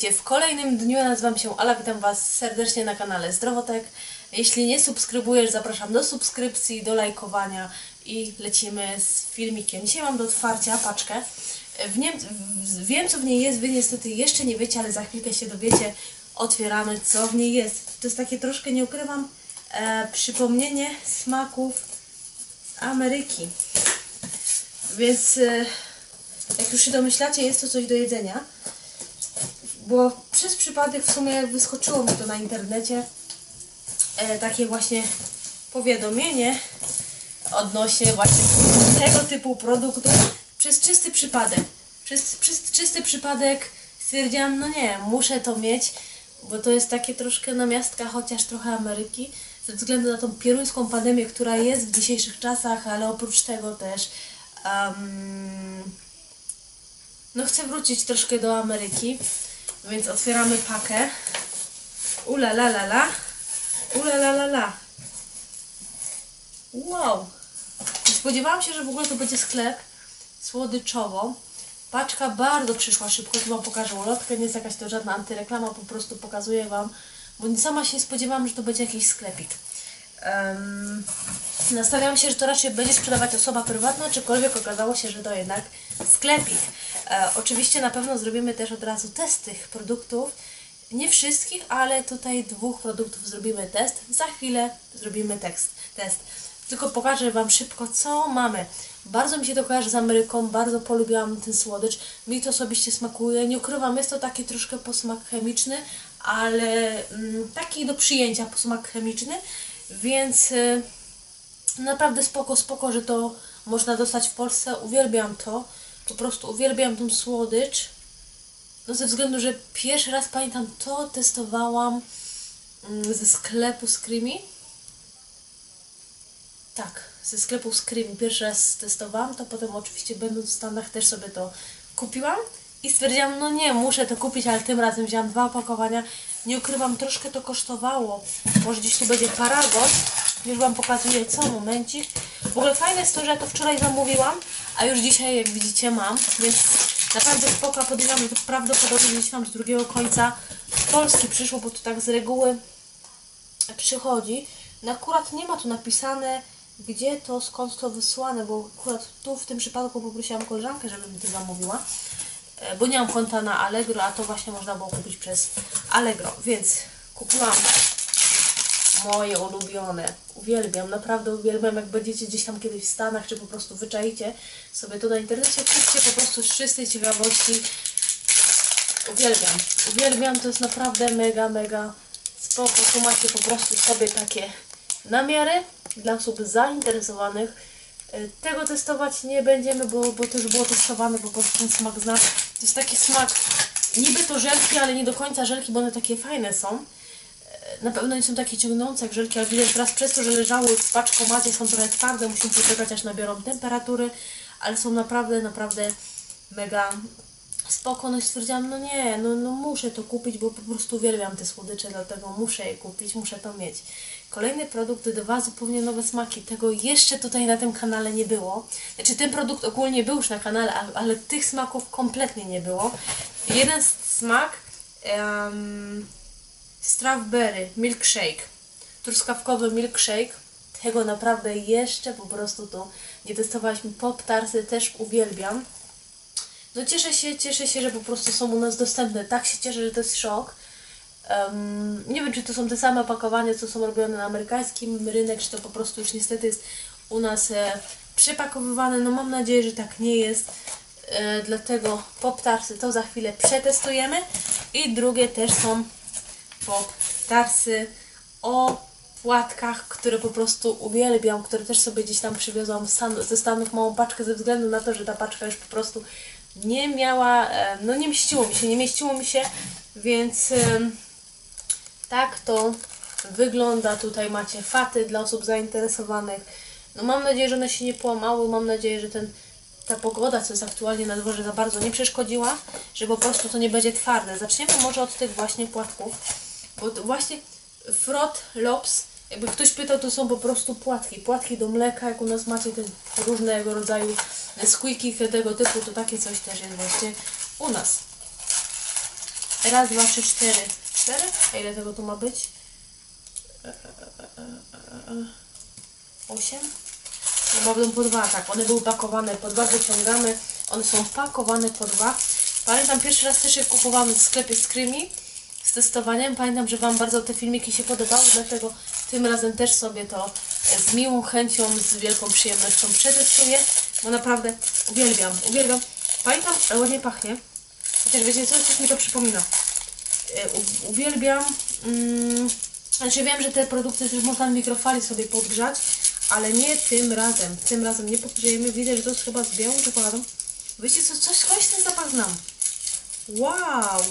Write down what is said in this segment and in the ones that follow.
Witajcie w kolejnym dniu. Nazywam się Ala, witam Was serdecznie na kanale Zdrowotek. Jeśli nie subskrybujesz, zapraszam do subskrypcji, do lajkowania i lecimy z filmikiem. Dzisiaj mam do otwarcia paczkę. W nie, wiem, co w niej jest, Wy niestety jeszcze nie wiecie, ale za chwilkę się dowiecie. Otwieramy, co w niej jest. To jest takie troszkę, nie ukrywam, e, przypomnienie smaków Ameryki. Więc e, jak już się domyślacie, jest to coś do jedzenia bo przez przypadek w sumie wyskoczyło mi to na internecie e, takie właśnie powiadomienie odnośnie właśnie tego typu produktu przez czysty przypadek. Przez, przez czysty przypadek stwierdziłam, no nie, muszę to mieć, bo to jest takie troszkę namiastka, chociaż trochę Ameryki, ze względu na tą pieruńską pandemię, która jest w dzisiejszych czasach, ale oprócz tego też um, no chcę wrócić troszkę do Ameryki, więc otwieramy pakę. Ula la la la. Ula la la la. Wow. Spodziewałam się, że w ogóle to będzie sklep słodyczowo. Paczka bardzo przyszła szybko, tu Wam pokażę ulotkę, nie jest jakaś to żadna antyreklama, po prostu pokazuję Wam, bo sama się spodziewałam, że to będzie jakiś sklepik. Um, nastawiałam się, że to raczej będzie sprzedawać osoba prywatna, aczkolwiek okazało się, że to jednak sklepik. E, oczywiście na pewno zrobimy też od razu test tych produktów. Nie wszystkich, ale tutaj dwóch produktów zrobimy test. Za chwilę zrobimy tekst, test. Tylko pokażę Wam szybko, co mamy. Bardzo mi się to kojarzy z Ameryką, bardzo polubiłam ten słodycz. Mi to osobiście smakuje. Nie ukrywam, jest to taki troszkę posmak chemiczny, ale mm, taki do przyjęcia posmak chemiczny. Więc y, naprawdę spoko, spoko, że to można dostać w Polsce. Uwielbiam to. Po prostu uwielbiam tą słodycz. No ze względu, że pierwszy raz pamiętam to testowałam mm, ze sklepu Screamy. Tak, ze sklepu Screamy. Pierwszy raz testowałam to, potem oczywiście będąc w Stanach też sobie to kupiłam. I stwierdziłam, no nie, muszę to kupić, ale tym razem wziąłam dwa opakowania. Nie ukrywam, troszkę to kosztowało. Może gdzieś tu będzie paragon. Już Wam pokazuję co, momencik. W ogóle fajne jest to, że ja to wczoraj zamówiłam, a już dzisiaj, jak widzicie, mam. Więc naprawdę spoko. Podejrzewam, że to prawdopodobnie gdzieś tam z drugiego końca Polski przyszło, bo to tak z reguły przychodzi. No akurat nie ma tu napisane, gdzie to, skąd to wysłane, bo akurat tu w tym przypadku poprosiłam koleżankę, żeby mi to zamówiła e, bo nie mam konta na Allegro, a to właśnie można było kupić przez Allegro, więc kupiłam moje ulubione. Uwielbiam, naprawdę uwielbiam, jak będziecie gdzieś tam kiedyś w Stanach, czy po prostu wyczaicie sobie to na internecie, kupcie po prostu z czystej ciekawości. Uwielbiam, uwielbiam, to jest naprawdę mega, mega spoko. Tu macie po prostu sobie takie namiary dla osób zainteresowanych. E, Tego testować nie będziemy, bo, bo to już było testowane, po prostu ten smak zna. To jest taki smak, niby to żelki, ale nie do końca żelki, bo one takie fajne są. Na pewno nie są takie ciągnące jak żelki, ale widać teraz przez to, że leżały w paczkomacie są trochę twarde, musimy poczekać aż nabiorą temperatury, ale są naprawdę, naprawdę mega spoko, no i stwierdziłam, no nie, no, no muszę to kupić, bo po prostu uwielbiam te słodycze, dlatego muszę je kupić, muszę to mieć. Kolejny produkt, dwa zupełnie nowe smaki, tego jeszcze tutaj na tym kanale nie było. Znaczy ten produkt ogólnie był już na kanale, ale tych smaków kompletnie nie było. Jeden smak, um, strawberry milkshake, truskawkowy milkshake, tego naprawdę jeszcze po prostu to nie testowaliśmy. Pop tarsy też uwielbiam. No cieszę się, cieszę się, że po prostu są u nas dostępne. Tak się cieszę, że to jest szok. Em, nie wiem, czy to są te same opakowania, co są robione na amerykańskim rynek, czy to po prostu już niestety jest u nas e, przepakowywane. No mam nadzieję, że tak nie jest. E, dlatego pop tarsy to za chwilę przetestujemy. I drugie też są pop tarsy o płatkach, które po prostu uwielbiam, które też sobie gdzieś tam przywiozłam Stan- ze Stanów małą paczkę ze względu na to, że ta paczka już po prostu nie miała, e, no nie mieściło mi się, nie mieściło mi się, więc tak to wygląda. Tutaj macie faty dla osób zainteresowanych. No mam nadzieję, że one się nie połamały, mam nadzieję, że ten, ta pogoda, co jest aktualnie na dworze, za bardzo nie przeszkodziła, że po prostu to nie będzie twarde. Zaczniemy może od tych właśnie płatków, bo to właśnie Frot Lops, jakby ktoś pytał, to są po prostu płatki. Płatki do mleka, jak u nas macie te różnego rodzaju squeaky tego typu, to takie coś też jest właśnie u nas. Raz, dwa, trzy, cztery. Cztery? A ile tego tu ma być? Osiem? No będą po dwa, tak. One były pakowane po dwa, wyciągamy. One są pakowane po dwa. Pamiętam pierwszy raz też je kupowałam w sklepie Screamy z testowaniem. Pamiętam, że Wam bardzo te filmiki się podobały, dlatego tym razem też sobie to z miłą chęcią, z wielką przyjemnością przetestuję, bo naprawdę uwielbiam, uwielbiam. Pamiętam, ładnie pachnie. Chociaż wiecie co, coś mi to przypomina. E, Uwielbiam. Mm, znaczy wiem, że te produkty też można w mikrofali sobie podgrzać, ale nie tym razem. Tym razem nie podgrzejemy. Widzę, że to jest chyba z białą czekoladą. Wiecie co, coś, skądś ten zapach znam. Wow!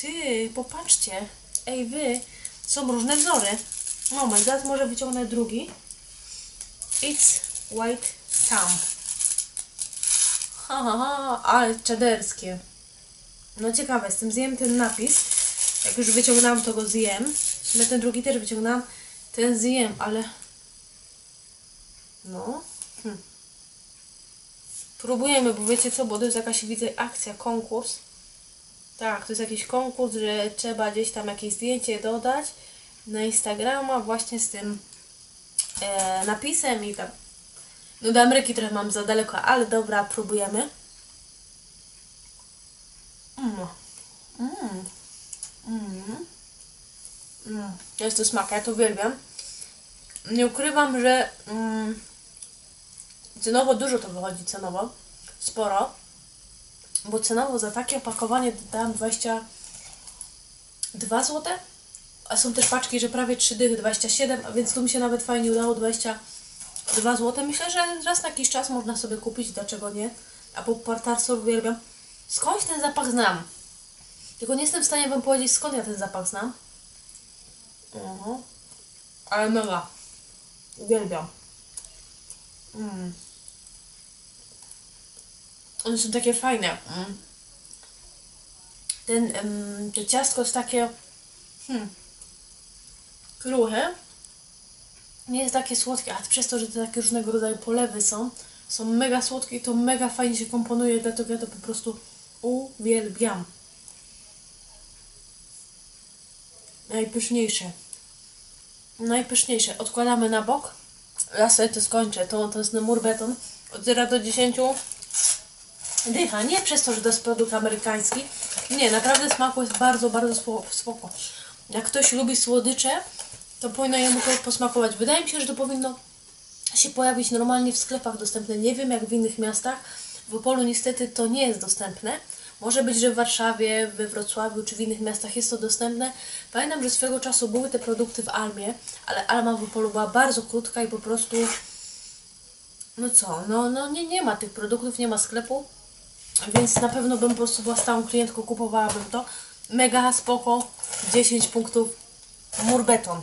Ty, popatrzcie. Ej, wy, są różne wzory. My god, może wyciągnę drugi. It's white thumb. Ha, ha, ha, ale czaderskie. No ciekawe, z tym zjem ten napis. Jak już wyciągnęłam, to go zjem. Sumie ten drugi też wyciągnęłam. Ten zjem, ale... No. Hm. Próbujemy, bo wiecie co, bo to jest jakaś, widzę, akcja, konkurs. Tak, to jest jakiś konkurs, że trzeba gdzieś tam jakieś zdjęcie dodać na Instagrama właśnie z tym e, napisem i tam. No do Ameryki trochę mam za daleko, ale dobra, próbujemy. Mm. Mm. Mm. Mm. Jest to smak, ja to uwielbiam. Nie ukrywam, że mm, cenowo dużo to wychodzi, cenowo. Sporo. Bo cenowo za takie opakowanie dałam 22 zł. A są też paczki, że prawie 3 dychy, 27, a więc tu mi się nawet fajnie udało 22 zł. Myślę, że raz na jakiś czas można sobie kupić, dlaczego nie? A po partarce uwielbiam. Skądś ten zapach znam? Tylko nie jestem w stanie Wam powiedzieć, skąd ja ten zapach znam. Mhm. Ale mega. Uwielbiam. Mm. One są takie fajne. Mm. Ten, to ciastko jest takie hmm, kruche. Nie jest takie słodkie, a przez to, że te takie różnego rodzaju polewy są, są mega słodkie i to mega fajnie się komponuje, dlatego ja to po prostu uwielbiam. Najpyszniejsze. Najpyszniejsze. Odkładamy na bok. Ja sobie to skończę. To, to jest na mur beton. Od 0 do 10 dycha. Nie przez to, że to jest produkt amerykański. Nie, naprawdę smaku jest bardzo, bardzo spo- spoko. Jak ktoś lubi słodycze, to powinno jemu to posmakować. Wydaje mi się, że to powinno się pojawić normalnie w sklepach dostępne. Nie wiem jak w innych miastach. W Opolu niestety to nie jest dostępne. Może być, że w Warszawie, we Wrocławiu czy w innych miastach jest to dostępne. Pamiętam, że swego czasu były te produkty w Almie, ale Alma w Opolu była bardzo krótka i po prostu no co, no, no nie, nie ma tych produktów, nie ma sklepu, więc na pewno bym po prostu była stałą klientką, kupowałabym to. Mega spoko, 10 punktów, mur beton.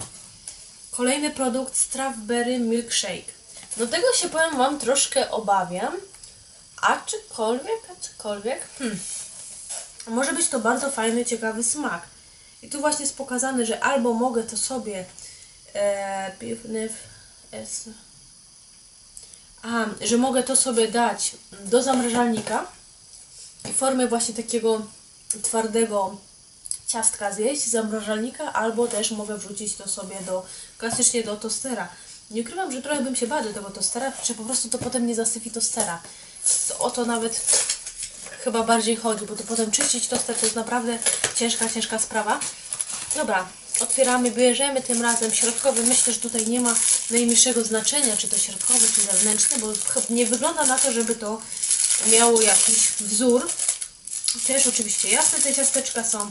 Kolejny produkt, strawberry milkshake. Do tego się powiem Wam troszkę obawiam, aczkolwiek, aczkolwiek, hmm, może być to bardzo fajny, ciekawy smak. I tu właśnie jest pokazane, że albo mogę to sobie e, Aha, że mogę to sobie dać do zamrażalnika formie właśnie takiego twardego ciastka zjeść z zamrażalnika, albo też mogę wrzucić to sobie do klasycznie do tostera. Nie ukrywam, że trochę bym się bała do tego tostera, czy po prostu to potem nie zasypi tostera. To, o to nawet chyba bardziej chodzi, bo to potem czyścić toster to jest naprawdę ciężka, ciężka sprawa. Dobra, otwieramy, bierzemy tym razem środkowy. Myślę, że tutaj nie ma najmniejszego znaczenia, czy to środkowy, czy zewnętrzny, bo nie wygląda na to, żeby to miało jakiś wzór. Też oczywiście jasne te ciasteczka są.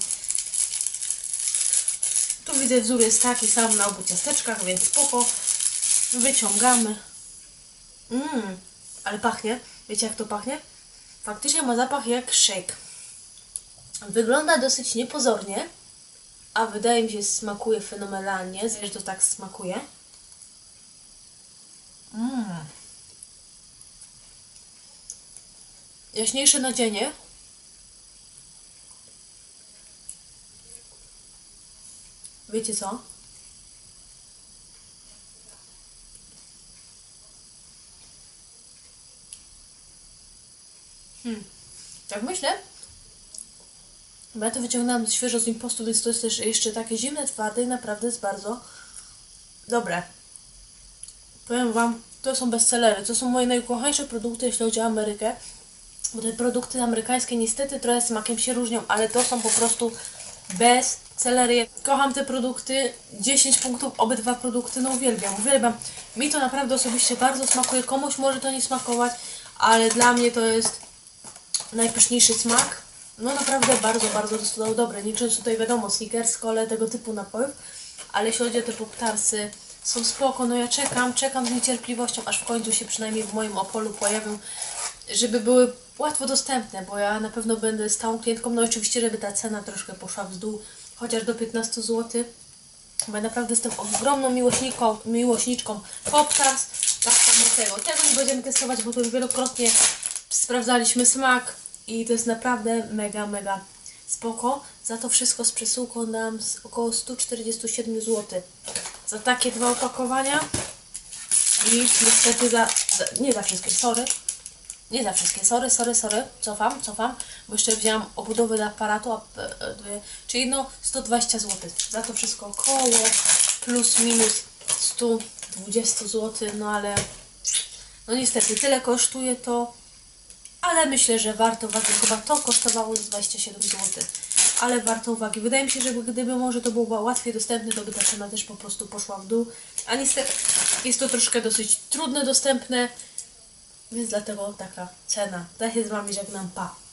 Tu widzę wzór jest taki sam na obu ciasteczkach, więc spoko. Wyciągamy. Mmm, ale pachnie. Wiecie jak to pachnie? Faktycznie ma zapach jak shake. Wygląda dosyć niepozornie, a wydaje mi się, smakuje fenomenalnie. Zresztą to tak smakuje. Mmm. Jaśniejsze nadzienie. Wiecie co? Hmm. Tak myślę, Bo ja to wyciągnęłam świeżo z impostu, więc to jest też jeszcze takie zimne, twarde i naprawdę jest bardzo dobre. Powiem Wam, to są bestsellery. To są moje najukochańsze produkty, jeśli chodzi o Amerykę. Bo te produkty amerykańskie niestety trochę smakiem się różnią, ale to są po prostu bestsellery. Kocham te produkty. 10 punktów, obydwa produkty, no uwielbiam, uwielbiam. Mi to naprawdę osobiście bardzo smakuje. Komuś może to nie smakować, ale dla mnie to jest najpyszniejszy smak. No naprawdę bardzo, bardzo to są dobre. Nie czuć tutaj wiadomo, sneakers, kole, tego typu napojów, ale jeśli chodzi o te poptarsy, są spoko. No ja czekam, czekam z niecierpliwością, aż w końcu się przynajmniej w moim Opolu pojawią, żeby były łatwo dostępne, bo ja na pewno będę stałą klientką. No oczywiście, żeby ta cena troszkę poszła w dół, chociaż do 15 zł. Bo ja naprawdę jestem ogromną miłośniką, miłośniczką Poptars. Tak samo tego. Nie będziemy testować, bo to już wielokrotnie sprawdzaliśmy smak i to jest naprawdę mega, mega spoko. Za to wszystko z przesyłką nam około 147 zł. Za takie dwa opakowania i niestety za, za nie za wszystkie, sorry. Nie za wszystkie, sorry, sorry, sorry, cofam, cofam, bo jeszcze wzięłam obudowę do aparatu, a, e, e, dwie- czyli no 120 zł. Za to wszystko około plus minus 120 zł, no ale no niestety tyle kosztuje to, ale myślę, że warto uwagi, chyba to kosztowało 27 zł, ale warto uwagi. Wydaje mi się, że gdyby może to było łatwiej dostępne, to by ta cena też po prostu poszła w dół, a niestety jest to troszkę dosyć trudne dostępne, więc dlatego taka cena. Ja się z Wami żegnam, pa!